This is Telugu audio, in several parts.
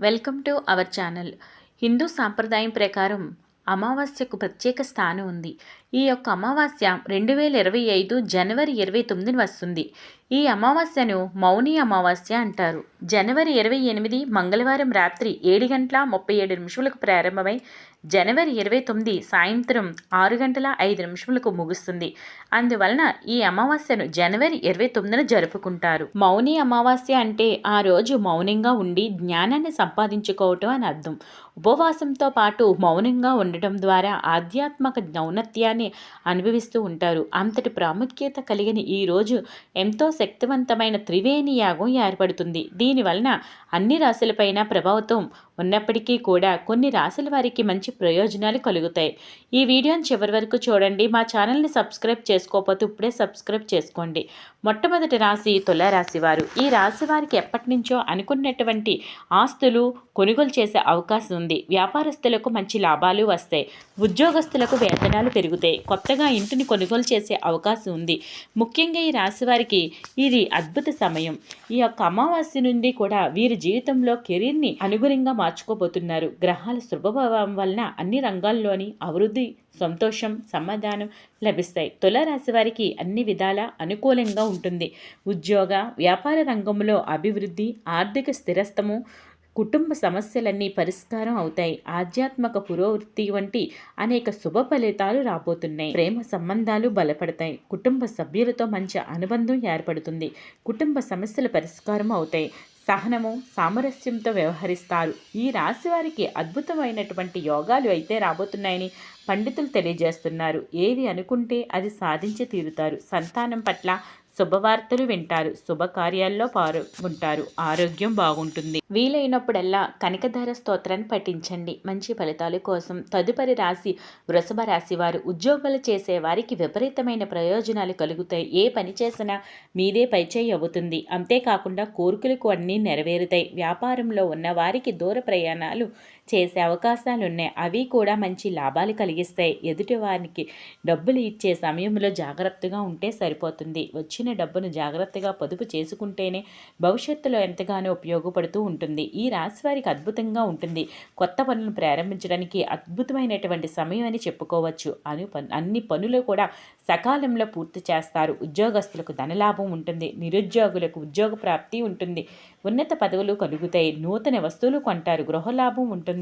Welcome to our channel. Hindu సాంప్రదాయం ప్రకారం అమావాస్యకు ప్రత్యేక స్థానం ఉంది. ఈ యొక్క అమావాస్య రెండు వేల ఇరవై ఐదు జనవరి ఇరవై తొమ్మిదిని వస్తుంది. ఈ అమావాస్యను మౌని అమావాస్య అంటారు. జనవరి ఇరవై ఎనిమిది మంగళవారం రాత్రి ఏడు గంటల ముప్పై ఏడు నిమిషములకు ప్రారంభమై జనవరి ఇరవై తొమ్మిది సాయంత్రం ఆరు గంటల ఐదు నిమిషములకు ముగుస్తుంది. అందువలన ఈ అమావాస్యను జనవరి ఇరవై తొమ్మిదిన జరుపుకుంటారు. మౌని అమావాస్య అంటే ఆ రోజు మౌనంగా ఉండి జ్ఞానాన్ని సంపాదించుకోవటం అని అర్థం. ఉపవాసంతో పాటు మౌనంగా ఉండటం ద్వారా ఆధ్యాత్మిక ఔన్నత్యాన్ని అనుభవిస్తూ ఉంటారు. అంతటి ప్రాముఖ్యత కలిగిన ఈ రోజు ఎంతో శక్తివంతమైన త్రివేణి యాగం ఏర్పడుతుంది. దీనివలన అన్ని రాశులపైన ప్రభావితం ఉన్నప్పటికీ కూడా కొన్ని రాశుల వారికి మంచి ప్రయోజనాలు కలుగుతాయి. ఈ వీడియోని చివరి వరకు చూడండి. మా ఛానల్ని సబ్స్క్రైబ్ చేసుకోకపోతే ఇప్పుడే సబ్స్క్రైబ్ చేసుకోండి. మొట్టమొదటి రాశి తులారాశి వారు. ఈ రాశి వారికి ఎప్పటి నుంచో అనుకున్నటువంటి ఆస్తులు కొనుగోలు చేసే అవకాశం ఉంది. వ్యాపారస్తులకు మంచి లాభాలు వస్తాయి. ఉద్యోగస్తులకు వేతనాలు పెరుగుతాయి. కొత్తగా ఇంటిని కొనుగోలు చేసే అవకాశం ఉంది. ముఖ్యంగా ఈ రాశి వారికి ఇది అద్భుత సమయం. ఈ యొక్క అమావాస్య నుండి కూడా వీరి జీవితంలో కెరీర్ని అనుగుణంగా మార్చుకోబోతున్నారు. గ్రహాల శుభభావం వలన అన్ని రంగాల్లోని అభివృద్ధి సంతోషం సమాధానం లభిస్తాయి. తులారాశి వారికి అన్ని విధాల అనుకూలంగా ఉంటుంది. ఉద్యోగ వ్యాపార రంగంలో అభివృద్ధి ఆర్థిక స్థిరస్థము కుటుంబ సమస్యలన్నీ పరిష్కారం అవుతాయి. ఆధ్యాత్మిక పురోవృత్తి వంటి అనేక శుభ ఫలితాలు రాబోతున్నాయి. ప్రేమ సంబంధాలు బలపడతాయి. కుటుంబ సభ్యులతో మంచి అనుబంధం ఏర్పడుతుంది. కుటుంబ సమస్యల పరిష్కారం అవుతాయి. సహనము సామరస్యంతో వ్యవహరిస్తారు. ఈ రాశి వారికి అద్భుతమైనటువంటి యోగాలు అయితే రాబోతున్నాయని పండితులు తెలియజేస్తున్నారు. ఏది అనుకుంటే అది సాధించి తీరుతారు. సంతానం పట్ల శుభవార్తలు వింటారు. శుభకార్యాల్లో పాల్గొంటారు ఆరోగ్యం బాగుంటుంది. వీలైనప్పుడల్లా కనకధార స్తోత్రాన్ని పఠించండి. మంచి ఫలితాల కోసం తదుపరి రాశి వృషభ రాశి వారు ఉద్యోగాలు చేసే వారికి విపరీతమైన ప్రయోజనాలు కలుగుతాయి. ఏ పని చేసినా మీదే పైచేయి అవుతుంది. అంతేకాకుండా కోరికలకు అన్నీ నెరవేరుతాయి. వ్యాపారంలో ఉన్న వారికి దూర ప్రయాణాలు చేసే అవకాశాలు ఉన్నాయి అవి కూడా మంచి లాభాలు కలిగిస్తాయి. ఎదుటి వారికి డబ్బులు ఇచ్చే సమయంలో జాగ్రత్తగా ఉంటే సరిపోతుంది. వచ్చిన డబ్బును జాగ్రత్తగా పొదుపు చేసుకుంటేనే భవిష్యత్తులో ఎంతగానో ఉపయోగపడుతూ ఉంటుంది. ఈ రాశి వారికి అద్భుతంగా ఉంటుంది. కొత్త పనులను ప్రారంభించడానికి అద్భుతమైనటువంటి సమయం అని చెప్పుకోవచ్చు. అను అన్ని పనులు కూడా సకాలంలో పూర్తి చేస్తారు. ఉద్యోగస్తులకు ధనలాభం ఉంటుంది. నిరుద్యోగులకు ఉద్యోగ ప్రాప్తి ఉంటుంది. ఉన్నత పదవులు కలుగుతాయి. నూతన వస్తువులు కొంటారు. గృహలాభం ఉంటుంది.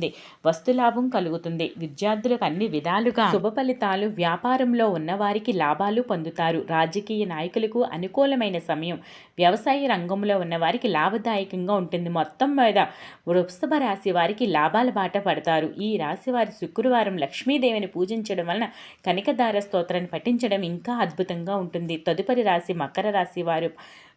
వస్తులాభం కలుగుతుంది. విద్యార్థులకు అన్ని విధాలుగా శుభ ఫలితాలు వ్యాపారంలో ఉన్నవారికి లాభాలు పొందుతారు. రాజకీయ నాయకులకు అనుకూలమైన సమయం. వ్యవసాయ రంగంలో ఉన్నవారికి లాభదాయకంగా ఉంటుంది. మొత్తం మీద వృషభ రాశి వారికి లాభాల బాట పడతారు. ఈ రాశి వారి శుక్రవారం లక్ష్మీదేవిని పూజించడం వలన కనికదార స్తోత్రాన్ని పఠించడం ఇంకా అద్భుతంగా ఉంటుంది. తదుపరి రాశి మకర రాశి వారు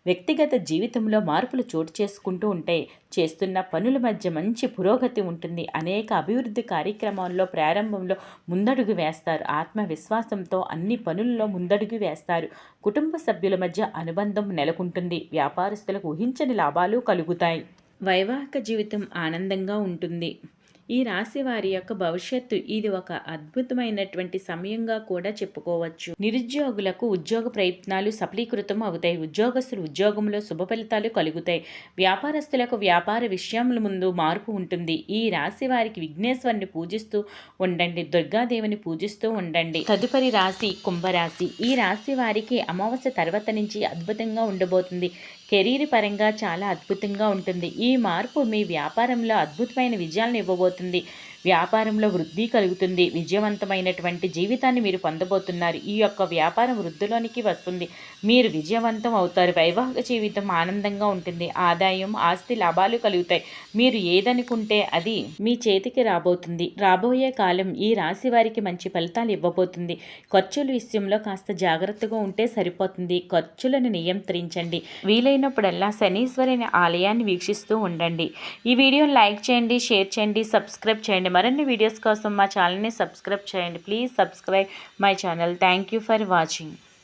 వ్యక్తిగత జీవితంలో మార్పులు చోటు చేసుకుంటూ ఉంటాయి చేస్తున్న పనుల మధ్య మంచి పురోగతి ఉంటుంది. అనేక అభివృద్ధి కార్యక్రమాల్లో ప్రారంభంలో ముందడుగు వేస్తారు. ఆత్మవిశ్వాసంతో అన్ని పనుల్లో ముందడుగు వేస్తారు. కుటుంబ సభ్యుల మధ్య అనుబంధం నెలకొంటుంది. వ్యాపారస్తులకు ఊహించని లాభాలు కలుగుతాయి. వైవాహిక జీవితం ఆనందంగా ఉంటుంది. ఈ రాశి వారి యొక్క భవిష్యత్తు ఇది ఒక అద్భుతమైనటువంటి సమయంగా కూడా చెప్పుకోవచ్చు. నిరుద్యోగులకు ఉద్యోగ ప్రయత్నాలు సఫలీకృతం అవుతాయి. ఉద్యోగస్తులు ఉద్యోగంలో శుభ ఫలితాలు కలుగుతాయి. వ్యాపారస్తులకు వ్యాపార విషయముల ముందు మార్పు ఉంటుంది. ఈ రాశి వారికి విఘ్నేశ్వరుని పూజిస్తూ ఉండండి. దుర్గాదేవిని పూజిస్తూ ఉండండి. తదుపరి రాశి కుంభరాశి. ఈ రాశి వారికి అమావాస్య తర్వాత నుంచి అద్భుతంగా ఉండబోతుంది. కెరీర్ పరంగా చాలా అద్భుతంగా ఉంటుంది. ఈ మార్పు మీ వ్యాపారంలో అద్భుతమైన విజయాలను ఇవ్వబోతుంది. వ్యాపారంలో వృద్ధి కలుగుతుంది. విజయవంతమైనటువంటి జీవితాన్ని మీరు పొందబోతున్నారు. ఈ యొక్క వ్యాపారం వృద్ధిలోనికి వస్తుంది. మీరు విజయవంతం అవుతారు. వైవాహిక జీవితం ఆనందంగా ఉంటుంది. ఆదాయం ఆస్తి లాభాలు కలుగుతాయి. మీరు ఏదనుకుంటే అది మీ చేతికి రాబోతుంది. రాబోయే కాలం ఈ రాశి వారికి మంచి ఫలితాలు ఇవ్వబోతుంది. ఖర్చుల విషయంలో కాస్త జాగ్రత్తగా ఉంటే సరిపోతుంది. ఖర్చులను నియంత్రించండి. వీలైనప్పుడల్లా శనీశ్వరుని ఆలయాన్ని వీక్షిస్తూ ఉండండి. ఈ వీడియోని లైక్ చేయండి షేర్ చేయండి సబ్స్క్రైబ్ చేయండి. మరిన్ని వీడియోస్ కోసం మా ఛానల్ని సబ్స్క్రైబ్ చేయండి. Please subscribe my channel. Thank you for watching.